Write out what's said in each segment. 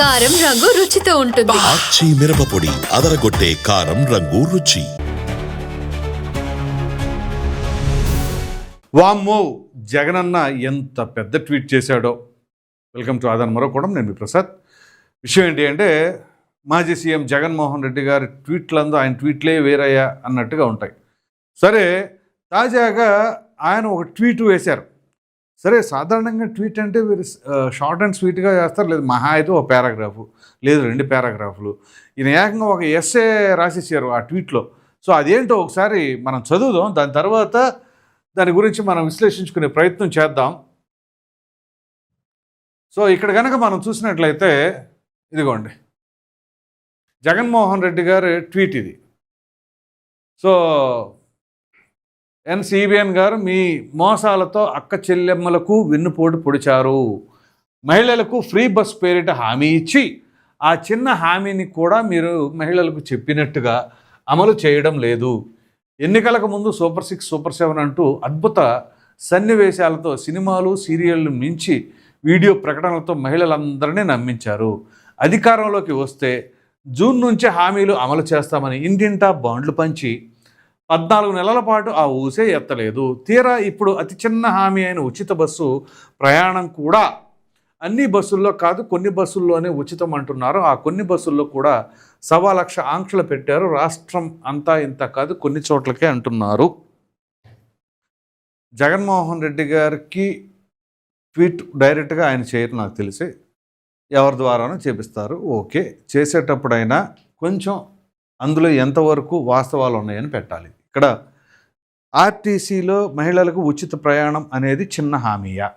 కారం రంగు రుచితో ఉంటుంది. ఆచి మిరపపొడి అదరగొట్టే కారం రంగు రుచి. వామ్మో జగనన్న ఎంత పెద్ద ట్వీట్ చేశాడో. వెల్కమ్ టు ఆదాన్ మరొకడం నేను మీ ప్రసాద్. విషయం ఏంటి అంటే మాజీ సీఎం జగన్మోహన్ రెడ్డి గారి ట్వీట్లందు ఆయన ట్వీట్లే వేరయ్యా అన్నట్టుగా ఉంటాయి. సరే తాజాగా ఆయన ఒక ట్వీట్ వేశారు. సరే సాధారణంగా ట్వీట్ అంటే వీరు షార్ట్ అండ్ స్వీట్గా చేస్తారు లేదు మహా అయితే ఒక పారాగ్రాఫు లేదు రెండు పారాగ్రాఫ్లు. ఈయన ఏకంగా ఒక ఎస్ఏ రాసేసారు ఆ ట్వీట్లో. సో అదేంటో ఒకసారి మనం చదువుదాం. దాని తర్వాత దాని గురించి మనం విశ్లేషించుకునే ప్రయత్నం చేద్దాం. సో ఇక్కడ కనుక మనం చూసినట్లయితే ఇదిగోండి. జగన్మోహన్ రెడ్డి గారి ట్వీట్ ఇది. సో ఎన్ సిబిఎన్ గారు మీ మోసాలతో అక్క చెల్లెమ్మలకు వెన్నుపోటు పొడిచారు. మహిళలకు ఫ్రీ బస్ పేరిట హామీ ఇచ్చి ఆ చిన్న హామీని కూడా మీరు మహిళలకు చెప్పినట్టుగా అమలు చేయడం లేదు. ఎన్నికలకు ముందు సూపర్ సిక్స్ సూపర్ సెవెన్ అంటూ అద్భుత సన్నివేశాలతో సినిమాలు సీరియళ్ళు మించి వీడియో ప్రకటనలతో మహిళలందరినీ నమ్మించారు. అధికారంలోకి వస్తే జూన్ నుంచి హామీలు అమలు చేస్తామని ఇంటింటా బాండ్లు పంచి పద్నాలుగు నెలల పాటు ఆ ఊసే ఎత్తలేదు. తీరా ఇప్పుడు అతి చిన్న హామీ అయిన ఉచిత బస్సు ప్రయాణం కూడా అన్ని బస్సుల్లో కాదు కొన్ని బస్సుల్లోనే ఉచితం అంటున్నారు. ఆ కొన్ని బస్సుల్లో కూడా సవా లక్ష ఆంక్షలు పెట్టారు. రాష్ట్రం అంతా ఇంత కాదు కొన్ని చోట్లకే అంటున్నారు. జగన్మోహన్ రెడ్డి గారికి ట్వీట్ డైరెక్ట్గా ఆయన చేయరు నాకు తెలిసి. ఎవరి ద్వారానో చేపిస్తారు. ఓకే. చేసేటప్పుడైనా కొంచెం అందులో ఎంతవరకు వాస్తవాలు ఉన్నాయని పెట్టాలి. ఇక్కడ ఆర్టీసీలో మహిళలకు ఉచిత ప్రయాణం అనేది చిన్న హామీయా?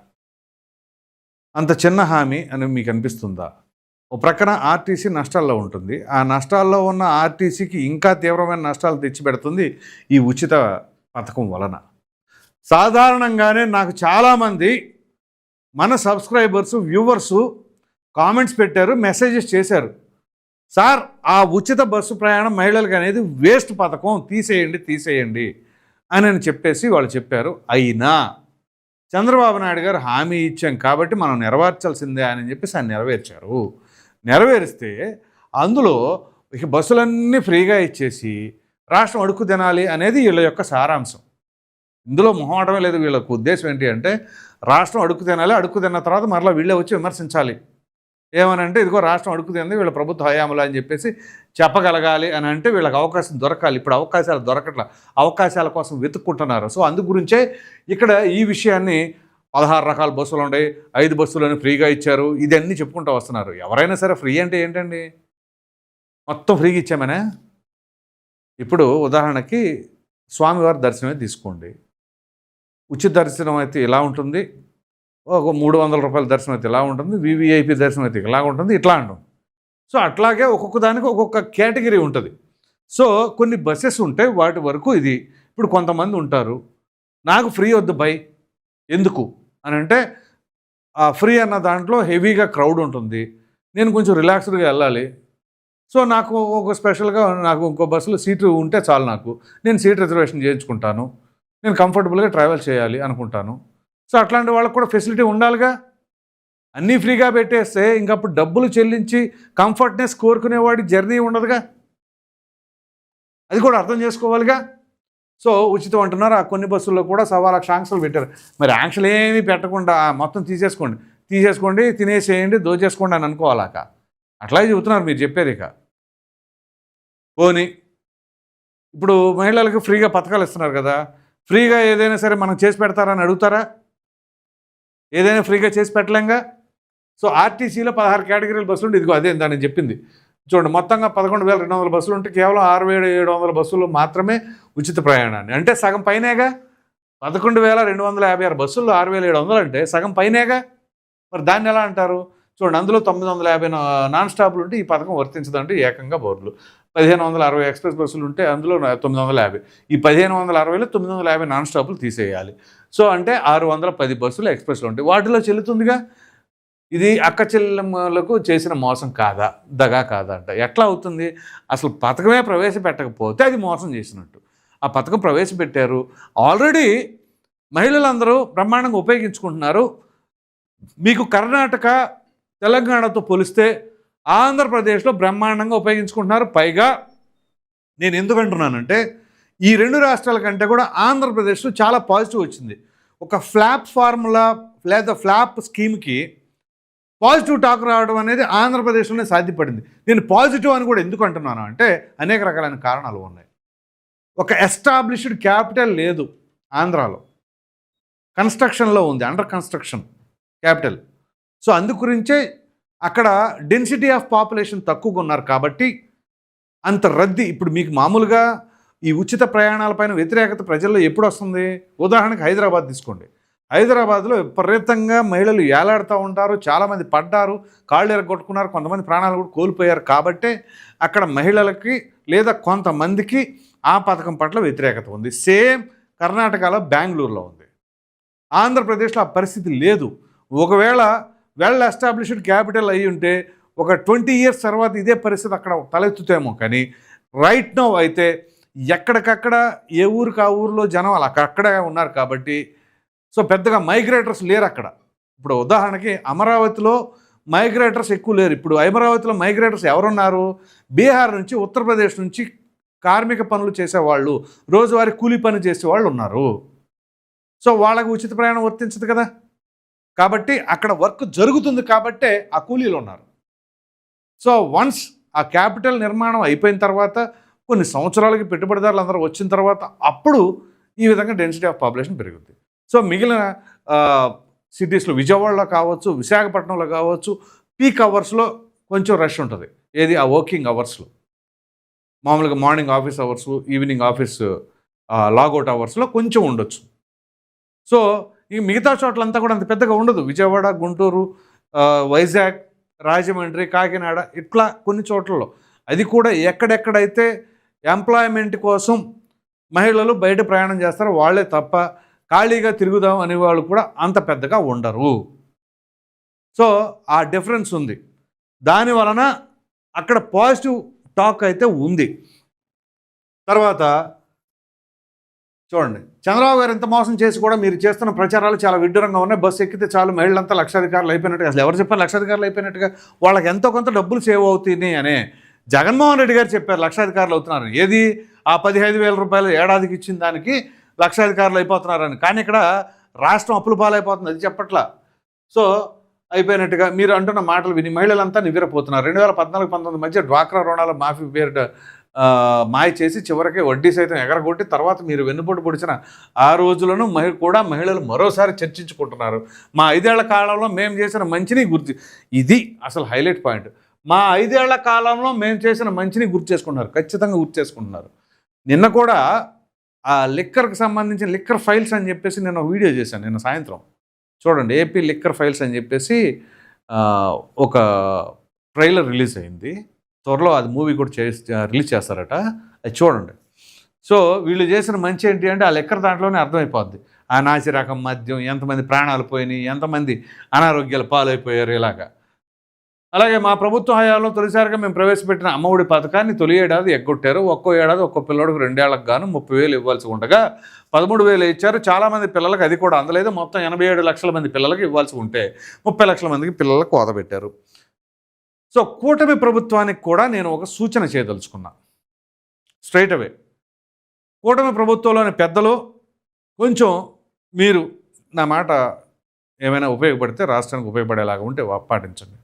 అంత చిన్న హామీ అని మీకు అనిపిస్తుందా? ఓ ప్రక్కన ఆర్టీసీ నష్టాల్లో ఉంటుంది. ఆ నష్టాల్లో ఉన్న ఆర్టీసీకి ఇంకా తీవ్రమైన నష్టాలు తెచ్చిపెడుతుంది ఈ ఉచిత పథకం వలన. సాధారణంగానే నాకు చాలామంది మన సబ్స్క్రైబర్సు వ్యూవర్సు కామెంట్స్ పెట్టారు మెసేజెస్ చేశారు. సార్ ఆ ఉచిత బస్సు ప్రయాణం మహిళలకు అనేది వేస్ట్ పథకం. తీసేయండి తీసేయండి అని అని చెప్పేసి వాళ్ళు చెప్పారు. అయినా చంద్రబాబు నాయుడు గారు హామీ ఇచ్చాం కాబట్టి మనం నెరవేర్చాల్సిందే అని చెప్పేసి ఆయన నెరవేర్చారు. నెరవేరిస్తే అందులో ఇక బస్సులన్నీ ఫ్రీగా ఇచ్చేసి రాష్ట్రం అడుక్కు తినాలి అనేది వీళ్ళ యొక్క సారాంశం. ఇందులో మొహమాటమే లేదు. వీళ్ళకు ఉద్దేశం ఏంటి అంటే రాష్ట్రం అడుక్కు తినాలి అడుక్కు తిన్న తర్వాత మరలా వీళ్ళే వచ్చి విమర్శించాలి. ఏమనంటే ఇదిగో రాష్ట్రం అడుగుతుంది వీళ్ళ ప్రభుత్వ హయాములు అని చెప్పేసి చెప్పగలగాలి అని అంటే వీళ్ళకి అవకాశం దొరకాలి. ఇప్పుడు అవకాశాలు దొరకట్ల. అవకాశాల కోసం వెతుక్కుంటున్నారు. సో అందు గురించే ఇక్కడ ఈ విషయాన్ని పదహారు రకాల బస్సులు ఉన్నాయి. ఐదు బస్సులను ఫ్రీగా ఇచ్చారు. ఇదన్నీ చెప్పుకుంటూ వస్తున్నారు. ఎవరైనా సరే ఫ్రీ అంటే ఏంటండి? మొత్తం ఫ్రీగా ఇచ్చామనే? ఇప్పుడు ఉదాహరణకి స్వామివారి దర్శనమే తీసుకోండి. ఉచిత దర్శనం అయితే ఇలా ఉంటుంది? ఒక మూడు వందల రూపాయల దర్శనం అయితే ఇలా ఉంటుంది వివిఐపి దర్శనం అయితే ఇలా ఉంటుంది? ఇట్లా ఉంటుంది సో అట్లాగే ఒక్కొక్క దానికి ఒక్కొక్క కేటగిరీ ఉంటుంది. సో కొన్ని బస్సెస్ ఉంటాయి వాటి వరకు ఇది. ఇప్పుడు కొంతమంది ఉంటారు నాకు ఫ్రీ వద్దు బై ఎందుకు? అని అంటే ఆ ఫ్రీ అన్న దాంట్లో హెవీగా క్రౌడ్ ఉంటుంది. నేను కొంచెం రిలాక్స్డ్గా వెళ్ళాలి. సో నాకు ఒక స్పెషల్గా నాకు ఇంకో బస్సులో సీటు ఉంటే చాలు నాకు. నేను సీట్ రిజర్వేషన్ చేయించుకుంటాను. నేను కంఫర్టబుల్గా ట్రావెల్ చేయాలి అనుకుంటాను. సో అట్లాంటి వాళ్ళకు కూడా ఫెసిలిటీ ఉండాలిగా. అన్నీ ఫ్రీగా పెట్టేస్తే ఇంకప్పుడు డబ్బులు చెల్లించి కంఫర్ట్నెస్ కోరుకునేవాడి జర్నీ ఉండదుగా. అది కూడా అర్థం చేసుకోవాలిగా. సో ఉచితం అంటున్నారు. ఆ కొన్ని బస్సుల్లో కూడా సవా లక్ష ఆంక్షలు పెట్టారు. మరి ఆంక్షలు ఏమీ పెట్టకుండా మొత్తం తీసేసుకోండి. తీసేసుకోండి తినేసేయండి దోచేసుకోండి అని అనుకోవాలాక. అట్లాగే చెబుతున్నారు మీరు చెప్పారు ఇక. పోనీ ఇప్పుడు మహిళలకు ఫ్రీగా పథకాలు ఇస్తున్నారు కదా. ఫ్రీగా ఏదైనా సరే మనం చేసి పెడతారని అడుగుతారా? ఏదైనా ఫ్రీగా చేసి పెట్టలేంగా? సో ఆర్టీసీలో పదహారు కేటగిరీల బస్సులు ఉంటే ఇదిగో అదే దాని చెప్పింది. చూడండి మొత్తంగా పదకొండు వేల రెండు వందల బస్సులు ఉంటే కేవలం ఆరు వేల ఏడు వందల బస్సులు మాత్రమే ఉచిత ప్రయాణాన్ని. అంటే సగం పైనేగా? పదకొండు వేల రెండు వందల యాభై ఆరు బస్సుల్లో ఆరు వేల ఏడు వందలు అంటే సగం పైనేగా? మరి దాన్ని ఎలా అంటారు? చూడండి అందులో తొమ్మిది వందల యాభై నాన్ స్టాప్లు ఉంటే ఈ పథకం వర్తించదంటే ఏకంగా బోర్డులు. పదిహేను వందల అరవై ఎక్స్ప్రెస్ బస్సులు ఉంటే అందులో తొమ్మిది వందల యాభై. ఈ పదిహేను వందల అరవైలో తొమ్మిది వందల యాభై నాన్ స్టాపులు తీసేయాలి. సో అంటే ఆరు వందల పది బస్సులు ఎక్స్ప్రెస్లు ఉంటాయి. వాటిలో చెల్లుతుందిగా? ఇది అక్క చెల్లెమ్మలకు చేసిన మోసం కాదా? దగా కాదా అంట. ఎట్లా అవుతుంది? అసలు పథకమే ప్రవేశపెట్టకపోతే అది మోసం చేసినట్టు. ఆ పథకం ప్రవేశపెట్టారు. ఆల్రెడీ మహిళలందరూ బ్రహ్మాండంగా ఉపయోగించుకుంటున్నారు. మీకు కర్ణాటక తెలంగాణతో పోలిస్తే ఆంధ్రప్రదేశ్లో బ్రహ్మాండంగా ఉపయోగించుకుంటున్నారు. పైగా నేను ఎందుకు అంటున్నానంటే ఈ రెండు రాష్ట్రాల కంటే కూడా ఆంధ్రప్రదేశ్లో చాలా పాజిటివ్ వచ్చింది. ఒక ఫ్లాప్ ఫార్ములా లేదా ఫ్లాప్ స్కీమ్కి పాజిటివ్ టాక్ రావడం అనేది ఆంధ్రప్రదేశ్లోనే సాధ్యపడింది. నేను పాజిటివ్ అని కూడా ఎందుకు అంటున్నాను అంటే అనేక రకాలైన కారణాలు ఉన్నాయి. ఒక ఎస్టాబ్లిష్డ్ క్యాపిటల్ లేదు ఆంధ్రాలో. కన్స్ట్రక్షన్లో ఉంది అండర్ కన్స్ట్రక్షన్ క్యాపిటల్. సో అందు గురించే అక్కడ డెన్సిటీ ఆఫ్ పాపులేషన్ తక్కువగా ఉన్నారు కాబట్టి అంత రద్దీ. ఇప్పుడు మీకు మామూలుగా ఈ ఉచిత ప్రయాణాలపైన వ్యతిరేకత ప్రజల్లో ఎప్పుడు వస్తుంది? ఉదాహరణకి హైదరాబాద్ తీసుకోండి. హైదరాబాద్లో విపరీతంగా మహిళలు ఏలాడుతూ ఉంటారు చాలామంది పడ్డారు కాళ్ళు ఎరగొట్టుకున్నారు కొంతమంది ప్రాణాలు కూడా కోల్పోయారు కాబట్టే అక్కడ మహిళలకి లేదా కొంతమందికి ఆ పథకం పట్ల వ్యతిరేకత ఉంది. సేమ్ కర్ణాటకలో బెంగళూరులో ఉంది. ఆంధ్రప్రదేశ్లో ఆ పరిస్థితి లేదు. ఒకవేళ వెల్ ఎస్టాబ్లిష్డ్ క్యాపిటల్ అయి ఉంటే ఒక ట్వంటీ ఇయర్స్ తర్వాత ఇదే పరిస్థితి అక్కడ తలెత్తుతేమో కానీ రైట్ నో అయితే ఎక్కడికక్కడ ఏ ఊరికి ఆ ఊరిలో జనం అలా అక్కడే ఉన్నారు కాబట్టి సో పెద్దగా మైగ్రేటర్స్ లేరు అక్కడ. ఇప్పుడు ఉదాహరణకి అమరావతిలో మైగ్రేటర్స్ ఎక్కువ లేరు. ఇప్పుడు అమరావతిలో మైగ్రేటర్స్ ఎవరున్నారు? బీహార్ నుంచి ఉత్తరప్రదేశ్ నుంచి కార్మిక పనులు చేసేవాళ్ళు రోజువారీ కూలీ పని చేసేవాళ్ళు ఉన్నారు. సో వాళ్ళకు ఉచిత ప్రయాణం వర్తించదు కదా? కాబట్టి అక్కడ వర్క్ జరుగుతుంది కాబట్టే ఆ కూలీలు ఉన్నారు. సో వన్స్ ఆ క్యాపిటల్ నిర్మాణం అయిపోయిన తర్వాత కొన్ని సంవత్సరాలకి పెట్టుబడిదారులు అందరూ వచ్చిన తర్వాత అప్పుడు ఈ విధంగా డెన్సిటీ ఆఫ్ పాపులేషన్ పెరుగుద్ది. సో మిగిలిన సిటీస్లో విజయవాడలో కావచ్చు విశాఖపట్నంలో కావచ్చు పీక్ అవర్స్లో కొంచెం రష్ ఉంటుంది. ఏది? ఆ వర్కింగ్ అవర్స్లో మామూలుగా morning office hours evening office logout అవర్స్లో కొంచెం ఉండొచ్చు. సో ఈ మిగతా చోట్లంతా కూడా అంత పెద్దగా ఉండదు. విజయవాడ గుంటూరు వైజాగ్ రాజమండ్రి కాకినాడ ఇట్లా కొన్ని చోట్లలో. అది కూడా ఎక్కడెక్కడైతే ఎంప్లాయ్మెంట్ కోసం మహిళలు బయట ప్రయాణం చేస్తారో వాళ్ళే తప్ప ఖాళీగా తిరుగుదాం అనే వాళ్ళు కూడా అంత పెద్దగా ఉండరు. సో ఆ డిఫరెన్స్ ఉంది. దాని వలన అక్కడ పాజిటివ్ టాక్ అయితే ఉంది. తర్వాత చూడండి. చంద్రబాబు గారు ఎంత మోసం చేసి కూడా మీరు చేస్తున్న ప్రచారాలు చాలా విడ్డూరంగా ఉన్నాయి. బస్సు ఎక్కితే చాలు మహిళలంతా లక్షాధికారులు అయిపోయినట్టుగా అసలు ఎవరు చెప్పారు లక్షాధికారులు అయిపోయినట్టుగా వాళ్ళకి ఎంతో కొంత డబ్బులు సేవ్ అవుతున్నాయి అనే జగన్మోహన్ రెడ్డి గారు చెప్పారు లక్షాధికారులు అవుతున్నారు ఏది? ఆ పదిహేను వేల రూపాయలు ఏడాదికి ఇచ్చిన దానికి లక్షాధికారులు అయిపోతున్నారని కానీ ఇక్కడ రాష్ట్రం అప్పుల పాలైపోతుంది అది చెప్పట్లా. సో అయిపోయినట్టుగా మీరు అంటున్న మాటలు విని మహిళలంతా నివ్వెరపోతున్నారు. రెండు వేల పద్నాలుగు పంతొమ్మిది మధ్య డ్వాక్రా రుణాల మాఫీ పేరిట మాయ చేసి చివరికి వడ్డీ సైతం ఎగరగొట్టి తర్వాత మీరు వెన్నుపోటు పొడిచిన ఆ రోజులను మహి కూడా మహిళలు మరోసారి చర్చించుకుంటున్నారు. మా ఐదేళ్ళ కాలంలో మేము చేసిన మంచిని గుర్తు ఇది అసలు హైలైట్ పాయింట్. మా ఐదేళ్ళ కాలంలో మేము చేసిన మంచిని గుర్తు చేసుకుంటున్నారు ఖచ్చితంగా గుర్తు చేసుకుంటున్నారు. నిన్న కూడా ఆ లిక్కర్కి సంబంధించిన లిక్కర్ ఫైల్స్ అని చెప్పేసి నేను వీడియో చేశాను నిన్న సాయంత్రం. చూడండి ఏపీ లిక్కర్ ఫైల్స్ అని చెప్పేసి ఒక ట్రైలర్ రిలీజ్ అయింది. త్వరలో అది మూవీ కూడా చే రిలీజ్ చేస్తారట. అది చూడండి. సో వీళ్ళు చేసిన మంచి ఏంటి అంటే ఆ లెక్కర దాంట్లోనే అర్థమైపోద్ది. ఆ నాసిరకం మద్యం ఎంతమంది ప్రాణాలు పోయినాయి ఎంతమంది అనారోగ్యాలు పాలైపోయారు ఇలాగా. అలాగే మా ప్రభుత్వ హయాంలో తొలిసారిగా మేము ప్రవేశపెట్టిన అమ్మఒడి పథకాన్ని తొలి ఏడాది ఎగ్గొట్టారు. ఒక్కో ఏడాది ఒక్కో పిల్లోడికి రెండేళ్ళకు గాను ముప్పై వేలు ఇవ్వాల్సి ఉండగా పదమూడు వేలు ఇచ్చారు. చాలామంది పిల్లలకు అది కూడా అందలేదు. మొత్తం ఎనభై ఏడు లక్షల మంది పిల్లలకు ఇవ్వాల్సి ఉంటే ముప్పై లక్షల మందికి పిల్లలకు కోత పెట్టారు. సో కూటమి ప్రభుత్వానికి కూడా నేను ఒక సూచన చేయదలుచుకున్నా. Straight away. కూటమి ప్రభుత్వంలోని పెద్దలు కొంచెం మీరు నా మాట ఏమైనా ఉపయోగపడితే రాష్ట్రానికి ఉపయోగపడేలాగా ఉంటే పాటించండి.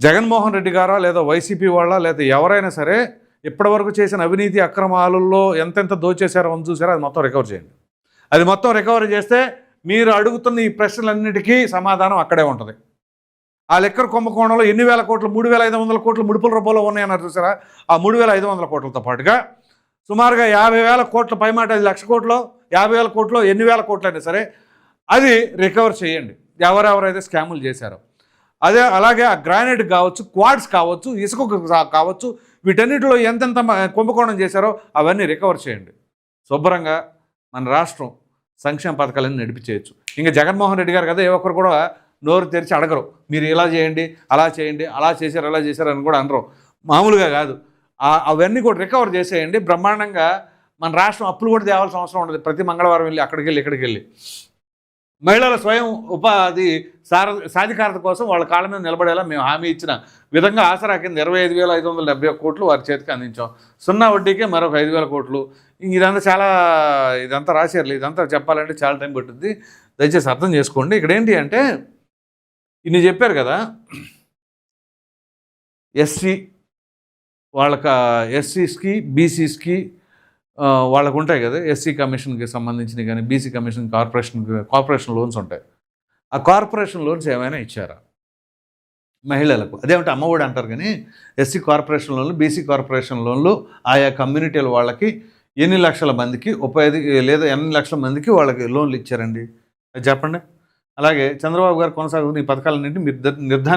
జగన్మోహన్ రెడ్డి గారా లేదా వైసీపీ వాళ్ళ లేదా ఎవరైనా సరే ఇప్పటివరకు చేసిన అవినీతి అక్రమాలలో ఎంతెంత దోచేశారో అని చూసారో అది మొత్తం రికవర్ చేయండి. అది మొత్తం రికవర్ చేస్తే మీరు అడుగుతున్న ఈ ప్రశ్నలన్నిటికీ సమాధానం అక్కడే ఉంటుంది. ఆ లెక్కర కుంభకోణంలో ఎన్ని వేల కోట్లు? మూడు వేల ఐదు వందల కోట్లు ముడుపుల రూపంలో ఉన్నాయన్నారు చూసారా? ఆ మూడు వేల ఐదు వందల కోట్లతో పాటుగా సుమారుగా యాభై వేల కోట్ల పైమాట అది లక్ష కోట్లు యాభై వేల కోట్లు ఎన్ని వేల కోట్లు అయినా సరే అది రికవర్ చేయండి. ఎవరెవరైతే స్కాములు చేశారో. అదే అలాగే ఆ గ్రానైట్ కావచ్చు క్వాడ్స్ కావచ్చు ఇసుక కావచ్చు వీటన్నిటిలో ఎంతెంత కుంభకోణం చేశారో అవన్నీ రికవర్ చేయండి. శుభ్రంగా మన రాష్ట్రం సంక్షేమ పథకాలన్నీ నడిపించేయచ్చు. ఇంకా జగన్మోహన్ రెడ్డి గారు కదా ఏ ఒక్కరు కూడా నోరు తెరిచి అడగరు. మీరు ఇలా చేయండి అలా చేయండి అలా చేశారు అలా చేశారు అని కూడా అనరు. మామూలుగా కాదు. అవన్నీ కూడా రికవర్ చేసేయండి. బ్రహ్మాండంగా మన రాష్ట్రం అప్పులు కూడా తేవాల్సిన అవసరం ఉండదు. ప్రతి మంగళవారం వెళ్ళి అక్కడికి వెళ్ళి ఇక్కడికి వెళ్ళి. మహిళల స్వయం ఉపాధి సార సాధికారత కోసం వాళ్ళ కాళ్ళ మీద నిలబడేలా మేము హామీ ఇచ్చిన విధంగా ఆసరా కింద ఇరవై ఐదు వేల ఐదు వందల డెబ్బై కోట్లు వారి చేతికి అందించాం. సున్నా వడ్డీకే మరొక ఐదు వేల కోట్లు. ఇదంతా చాలా ఇదంతా రాశారు ఇదంతా చెప్పాలంటే చాలా టైం పట్టుద్ది. దయచేసి అర్థం చేసుకోండి. ఇక్కడ ఏంటి అంటే ఇన్ని చెప్పారు కదా. ఎస్సీ వాళ్ళకి ఎస్సీస్కి బీసీస్కి వాళ్ళకు ఉంటాయి కదా. ఎస్సీ కమిషన్కి సంబంధించిన కానీ BC commission corporation corporation loans ఉంటాయి. ఆ కార్పొరేషన్ లోన్స్ ఏమైనా ఇచ్చారా? మహిళలకు. అదేమంటే అమ్మఒడి అంటారు కానీ ఎస్సీ కార్పొరేషన్ లోన్లు బీసీ కార్పొరేషన్ లోన్లు ఆయా కమ్యూనిటీల వాళ్ళకి ఎన్ని లక్షల మందికి ఉపాధి లేదా ఎన్ని లక్షల మందికి వాళ్ళకి లోన్లు ఇచ్చారండి? చెప్పండి. అలాగే చంద్రబాబు గారు కొనసాగుతున్న ఈ పథకాలన్నింటినీ నిర్ధ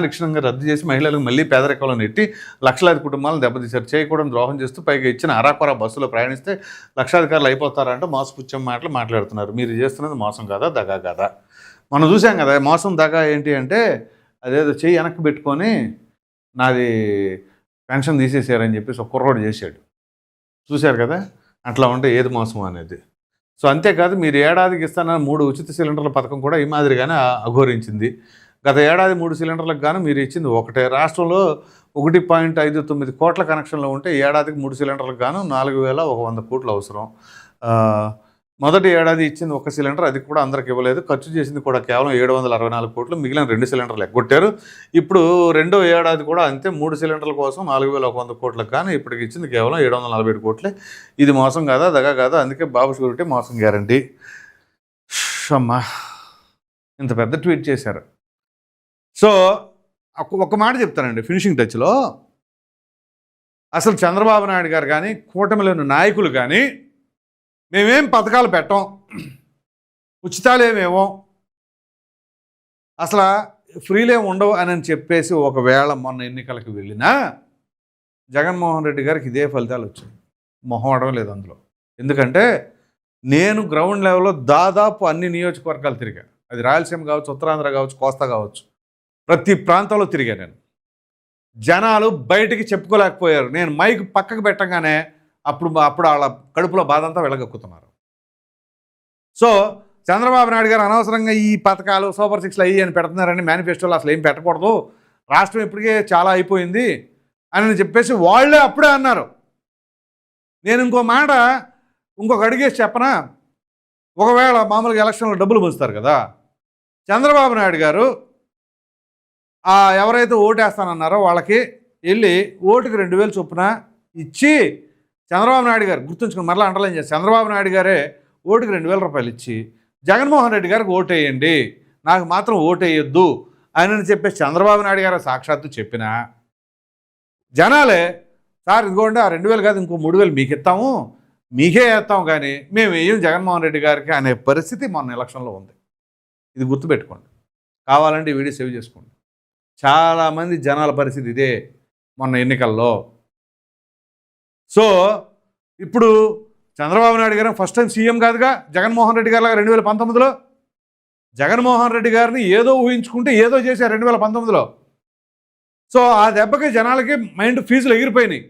రద్దు చేసి మహిళలకు మళ్ళీ పేదరికంలో నెట్టి లక్షలాది కుటుంబాలను దెబ్బతీశారు. చేయకూడని ద్రోహం చేస్తూ పైగా ఇచ్చిన అరాకొరా బస్సులో ప్రయాణిస్తే లక్షాధికారులు అయిపోతారంటే మోసపుచ్చం మాటలు మాట్లాడుతున్నారు. మీరు చేస్తున్నది మోసం కాదా దగా కాదా? మనం చూసాం కదా మోసం దగా ఏంటి అంటే అదేదో చెయ్యి వెనక్కి పెట్టుకొని నాది పెన్షన్ తీసేసారని చెప్పేసి ఒక కుర్రోడు చేశాడు. చూశారు కదా అట్లా ఉంటే ఏది మోసం అనేది? సో అంతేకాదు మీరు ఏడాదికి ఇస్తానన్న మూడు ఉచిత సిలిండర్ల పథకం కూడా ఈ మాదిరిగానే అఘోరించింది. గత ఏడాది మూడు సిలిండర్లకు గాను మీరు ఇచ్చింది ఒకటే. రాష్ట్రంలో ఒకటి పాయింట్ ఐదు తొమ్మిది కోట్ల కనెక్షన్లు ఉంటే ఏడాదికి మూడు సిలిండర్లకు గాను నాలుగు వేల ఒక వంద కోట్లు అవసరం. మొదటి ఏడాది ఇచ్చింది ఒక సిలిండర్ అది కూడా అందరికి ఇవ్వలేదు. ఖర్చు చేసింది కూడా కేవలం ఏడు వందల అరవై నాలుగు కోట్లు మిగిలిన రెండు సిలిండర్లు ఎగ్గొట్టారు. ఇప్పుడు రెండో ఏడాది కూడా అంతే మూడు సిలిండర్ల కోసం నాలుగు వేల ఒక వంద కోట్లకు కానీ ఇప్పటికి ఇచ్చింది కేవలం ఏడు వందల నలభై ఏడు కోట్లే. ఇది మోసం కాదా? దగా కాదా? అందుకే బాబు షూరిటీ మోసం గ్యారంటీ. అమ్మా ఇంత పెద్ద ట్వీట్ చేశారు. సో ఒక- ఒక మాట చెప్తానండి ఫినిషింగ్ టచ్లో. అసలు చంద్రబాబు నాయుడు గారు కానీ కూటమిలోని నాయకులు కానీ మేమేం పథకాలు పెట్టం. ఉచితాలేమేమో. అసలు ఫ్రీలే ఉండవు అని చెప్పేసి ఒకవేళ మొన్న ఎన్నికలకు వెళ్ళినా జగన్మోహన్ రెడ్డి గారికి ఇదే ఫలితాలు వచ్చాయి. మొహం అవడం లేదు అందులో. ఎందుకంటే నేను గ్రౌండ్ లెవెల్లో దాదాపు అన్ని నియోజకవర్గాలు తిరిగా. అది రాయలసీమ కావచ్చు ఉత్తరాంధ్ర కావచ్చు కోస్తా కావచ్చు. ప్రతి ప్రాంతంలో తిరిగా నేను. జనాలు బయటికి చెప్పుకోలేకపోయారు. నేను మైక్ పక్కకు పెట్టగానే అప్పుడు అప్పుడు వాళ్ళ కడుపులో బాధ అంతా వెళ్ళగక్కుతున్నారు సో చంద్రబాబు నాయుడు గారు అనవసరంగా ఈ పథకాలు సూపర్ సిక్స్లు అయ్యి అని పెడుతున్నారని మేనిఫెస్టోలో అసలు ఏం పెట్టకూడదు. రాష్ట్రం ఇప్పటికే చాలా అయిపోయింది అని చెప్పేసి వాళ్ళే అప్పుడే అన్నారు. నేను ఇంకో మాట ఇంకొక అడిగేసి చెప్పనా? ఒకవేళ మామూలుగా ఎలక్షన్లో డబ్బులు పంచుతారు కదా చంద్రబాబు నాయుడు గారు ఎవరైతే ఓటేస్తానన్నారో వాళ్ళకి వెళ్ళి ఓటుకి రెండు వేలు చొప్పున ఇచ్చి చంద్రబాబు నాయుడు గారు గుర్తుంచుకుని మరలా అండర్లైన్ చేసి చంద్రబాబు నాయుడు గారే ఓటుకి రెండు వేల రూపాయలు ఇచ్చి జగన్మోహన్ రెడ్డి గారికి ఓటేయండి నాకు మాత్రం ఓటేయొద్దు అని చెప్పేసి చంద్రబాబు నాయుడు గారు సాక్షాత్తు చెప్పిన జనాలే సార్ ఇదిగోండి ఆ రెండు వేలు కాదు ఇంకో మూడు వేలు మీకు ఇస్తాము మీకే వేస్తాం కానీ మేము వేయం జగన్మోహన్ రెడ్డి గారికి అనే పరిస్థితి మొన్న ఎలక్షన్లో ఉంది. ఇది గుర్తుపెట్టుకోండి. కావాలంటే వీడియో సేవ్ చేసుకోండి. చాలామంది జనాల పరిస్థితి ఇదే మొన్న ఎన్నికల్లో. సో ఇప్పుడు చంద్రబాబు నాయుడు గారు ఫస్ట్ టైం సీఎం కాదుగా జగన్మోహన్ రెడ్డి గారు రెండు వేల పంతొమ్మిదిలో. జగన్మోహన్ రెడ్డి గారిని ఏదో ఊహించుకుంటే ఏదో చేశారు రెండు వేల పంతొమ్మిదిలో. సో ఆ దెబ్బకి జనాలకి మైండ్ ఫీజులు ఎగిరిపోయినాయి.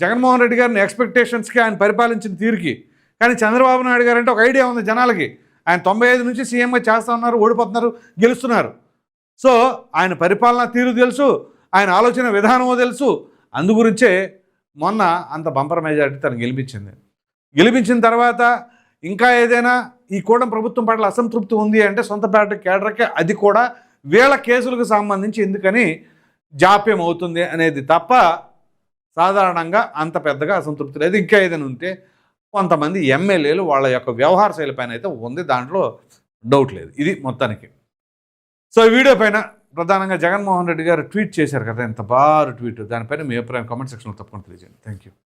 జగన్మోహన్ రెడ్డి గారిని ఎక్స్పెక్టేషన్స్కి ఆయన పరిపాలించిన తీరుకి. కానీ చంద్రబాబు నాయుడు గారు అంటే ఒక ఐడియా ఉంది జనాలకి. ఆయన తొంభై ఐదు నుంచి సీఎంగా చేస్తా ఉన్నారు ఓడిపోతున్నారు గెలుస్తున్నారు. సో ఆయన పరిపాలనా తీరు తెలుసు ఆయన ఆలోచన విధానమో తెలుసు. అందుగురించే మొన్న అంత బంపర్ మెజారిటీ తను గెలిపించింది. గెలిపించిన తర్వాత ఇంకా ఏదైనా ఈ కూడం ప్రభుత్వం పట్ల అసంతృప్తి ఉంది అంటే సొంత పార్టీ కేడర్కే అది కూడా వీళ్ళ కేసులకు సంబంధించి ఎందుకని జాప్యం అవుతుంది అనేది తప్ప సాధారణంగా అంత పెద్దగా అసంతృప్తి లేదు. ఇంకా ఏదైనా ఉంటే కొంతమంది ఎమ్మెల్యేలు వాళ్ళ యొక్క వ్యవహార శైలి పైన అయితే ఉంది. దాంట్లో డౌట్ లేదు. ఇది మొత్తానికి. సో ఈ వీడియో పైన ప్రధానంగా జగన్మోహన్ రెడ్డి గారు ట్వీట్ చేశారు కదా ఎంత బారు ట్వీట్. దానిపైన మీ అభిప్రాయం కామెంట్ సెక్షన్లో తప్పకుండా తెలియజేయండి. Thank you